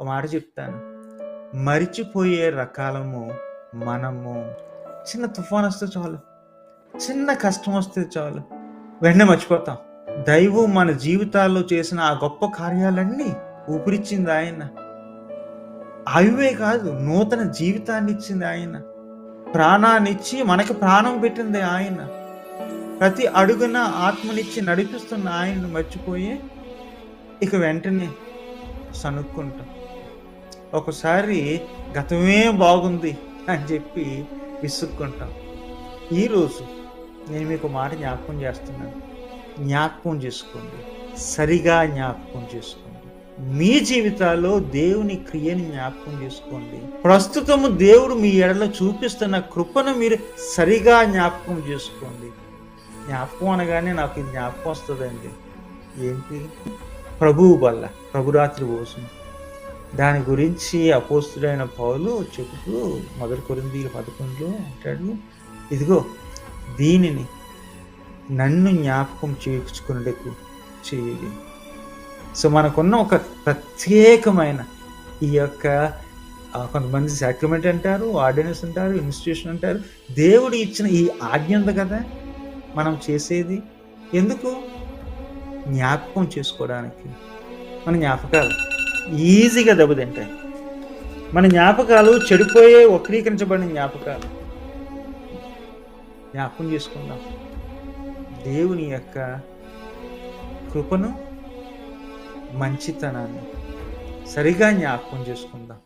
ఒక మాట చెప్తాను. మరిచిపోయే రకాలము మనము. చిన్న తుఫాన్ వస్తే చాలు. చిన్న కష్టం వస్తే చాలు. వెంటనే మర్చిపోతాం. దైవం మన జీవితాల్లో చేసిన ఆ గొప్ప కార్యాలన్నీ ఊపిరిచ్చింది ఆయన. అవే కాదు నూతన జీవితాన్ని ఇచ్చింది ఆయన. ప్రాణాన్ని ఇచ్చి మనకి ప్రాణం పెట్టింది ఆయన. ప్రతి అడుగున ఆత్మనిచ్చి నడిపిస్తున్న ఆయనను మర్చిపోయి ఇక వెంటనే సనుక్కుంటాం ఒకసారి గతమే బాగుంది అని చెప్పి విసుక్కుంటాం. ఈరోజు నేను మీకు మాట జ్ఞాపకం చేస్తున్నాను. జ్ఞాపకం చేసుకోండి. సరిగా జ్ఞాపకం చేసుకోండి. మీ జీవితాల్లో దేవుని క్రియని జ్ఞాపకం చేసుకోండి. ప్రస్తుతము దేవుడు మీ ఎడలో చూపిస్తున్న కృపను మీరు సరిగా జ్ఞాపకం చేసుకోండి. జ్ఞాపకం అనగానే నాకు ఇది జ్ఞాపకం వస్తుందండి. ఏంటి? ప్రభువు వల్ల ప్రభురాత్రి భోజనం. దాని గురించి అపోస్తుడైన పౌలు చెబుతూ మొదటి కొరింది పదకొండులో అంటాడు ఇదిగో దీనిని నన్ను జ్ఞాపకం చేర్చుకున్నకు చేయాలి సో మనకున్న ఒక ప్రత్యేకమైన ఈ యొక్క కొంతమంది సాక్రిమెంట్ అంటారు ఆర్డినెన్స్ అంటారు ఇన్స్టిట్యూషన్ అంటారు. దేవుడు ఇచ్చిన ఈ ఆజ్ఞ ఉంది కదా మనం చేసేది. ఎందుకు? జ్ఞాపకం చేసుకోవడానికి. మన జ్ఞాపకాలు. ఈజీగా దెబ్బతింటాయి. మన జ్ఞాపకాలు చెడిపోయే వక్రీకరించబడిన జ్ఞాపకాలు. జ్ఞాపకం చేసుకుందాం. దేవుని యొక్క కృపను మంచితనాన్ని సరిగా జ్ఞాపకం చేసుకుందాం.